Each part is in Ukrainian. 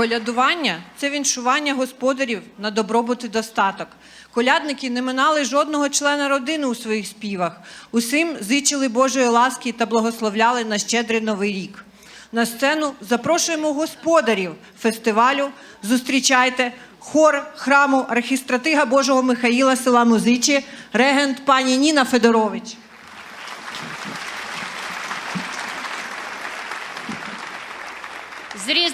Колядування це віншування господарів на добробут і достаток. Колядники не минали жодного члена родини у своїх співах. Усім зичили Божої ласки та благословляли на щедрий новий рік. На сцену запрошуємо господарів фестивалю. Зустрічайте хор храму архістратига Божого Михаїла села Музичі, регент пані Ніна Федорович.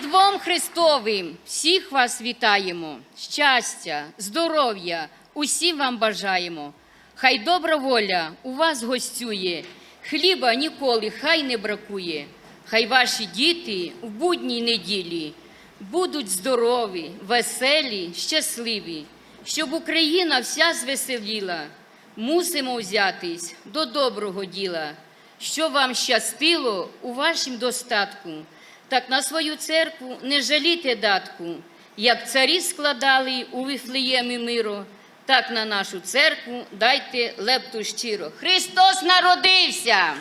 Різдвом Христовим всіх вас вітаємо. Щастя, здоров'я, усім вам бажаємо. Хай добра воля у вас гостює, хліба ніколи хай не бракує. Хай ваші діти в будній неділі будуть здорові, веселі, щасливі, щоб Україна вся звеселіла. Мусимо взятись до доброго діла, що вам щастило у вашім достатку. Так на свою церкву не жалійте датку, як царі складали у Вифлеємі миру, так на нашу церкву дайте лепту щиро. Христос народився!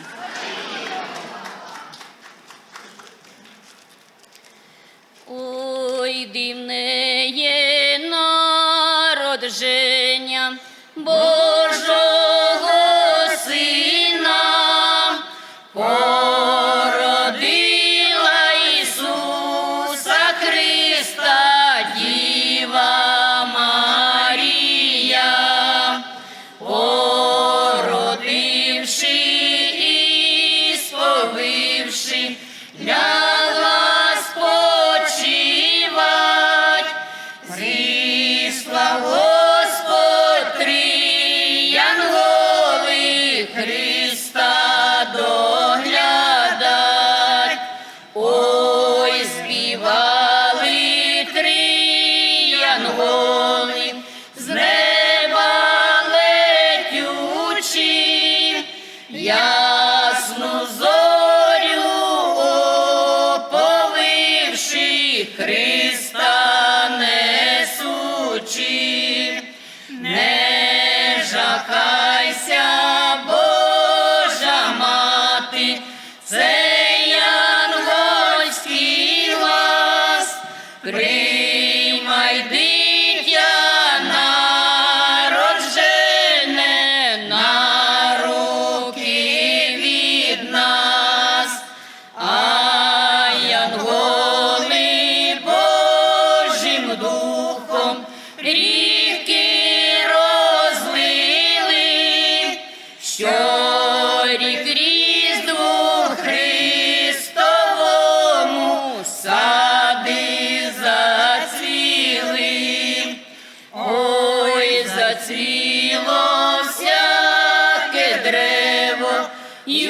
Ой, дивне є народження що рік різдву Христовому сади зацвіли. Ой, зацвіло всяке древо, і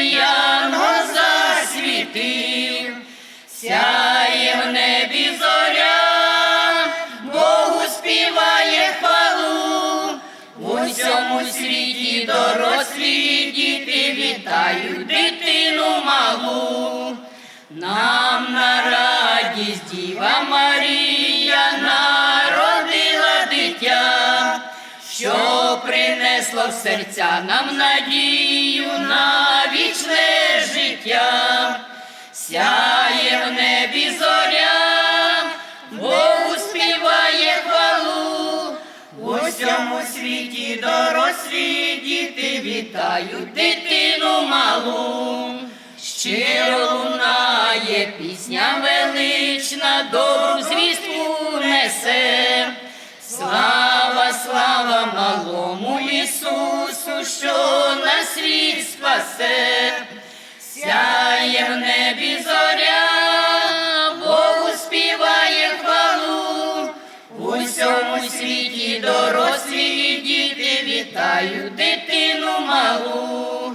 янгол засвітив, сяє в небі зоря, Богу співає хвалу, в усьому світі дорослі діти вітають дитину малу. Нам на радість Діва Марія народила дитя, що принесло в серця нам надію на вітають дитину малу. Щиро лунає пісня велична, добру звістку несе. Слава, слава малому Ісусу, що на світ спасе. Сяє в небі зоря, Богу співає хвалу, у всьому світі дорослі і діти вітаю малу,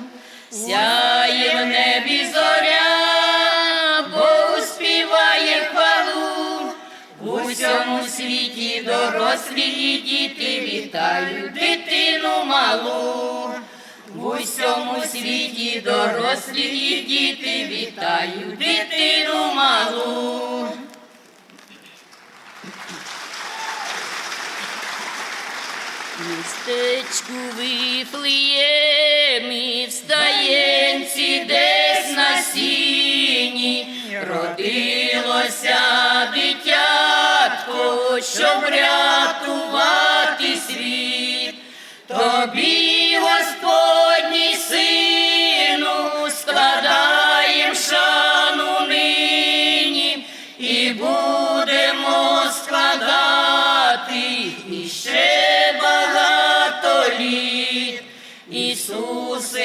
сяє в небі зоря, Богу співає хвалу. В усьому світі дорослі діти вітаю дитину малу. В усьому світі дорослі діти вітаю дитину малу. Містечку Вифлеємі, в стаєнці десь на сіні, родилося дитятко, щоб рятувати світ. Тобі,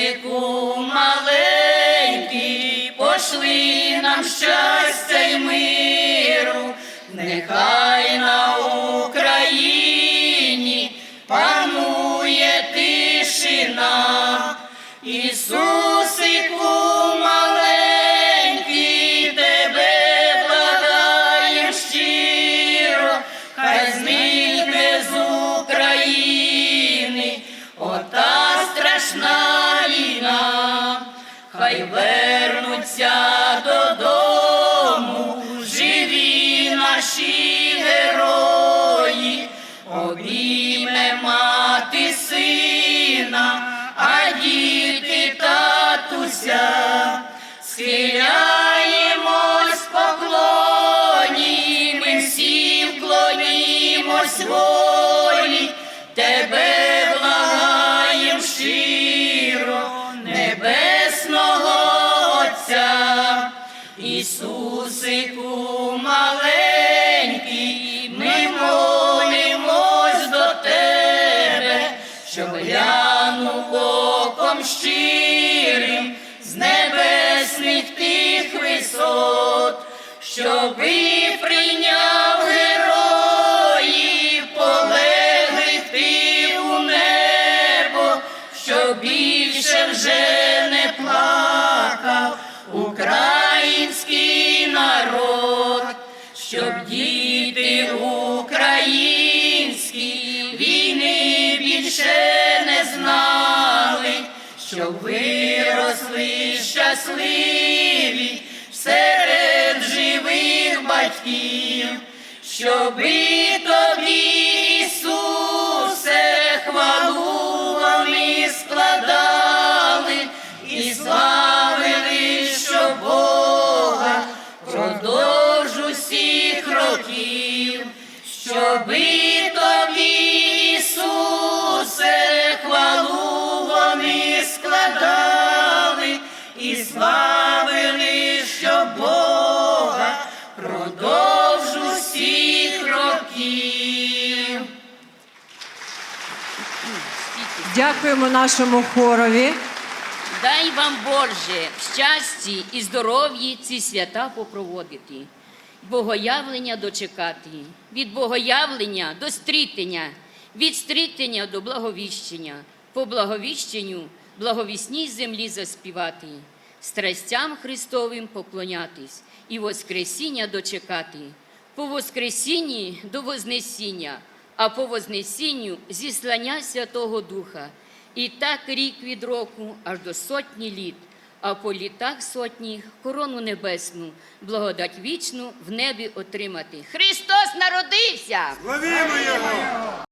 Ісусику маленький, пошли нам щастя й миру, нехай татуся, схиляємось поклоні, ми всі вклонімось волі, тебе благаєм щиро, небесного Отця, Ісусику маленький, ми молимось до тебе, щоб глянув з небесних тих висот, щоби прийняв героїв, полеглих ти у небо, що більше вже щоб виросли щасливі серед живих батьків, щоби тобі, Ісусе, хвалу вони складали і славили, що Бога продовж усіх років, щоби вони і славили, що Бога продовж усіх років. Дякуємо нашому хорові. Дай вам, Боже, в щасті і здоров'ї ці свята попроводити, богоявлення дочекати, від богоявлення до стрітення, від стрітення до благовіщення, по благовіщенню благовісній землі заспівати, страстям Христовим поклонятись і Воскресіння дочекати, по Воскресінні до Вознесіння, а по Вознесінню зіслання Святого Духа. І так рік від року аж до сотні літ, а по літах сотні корону небесну, благодать вічну в небі отримати. Христос народився! Славімо Його!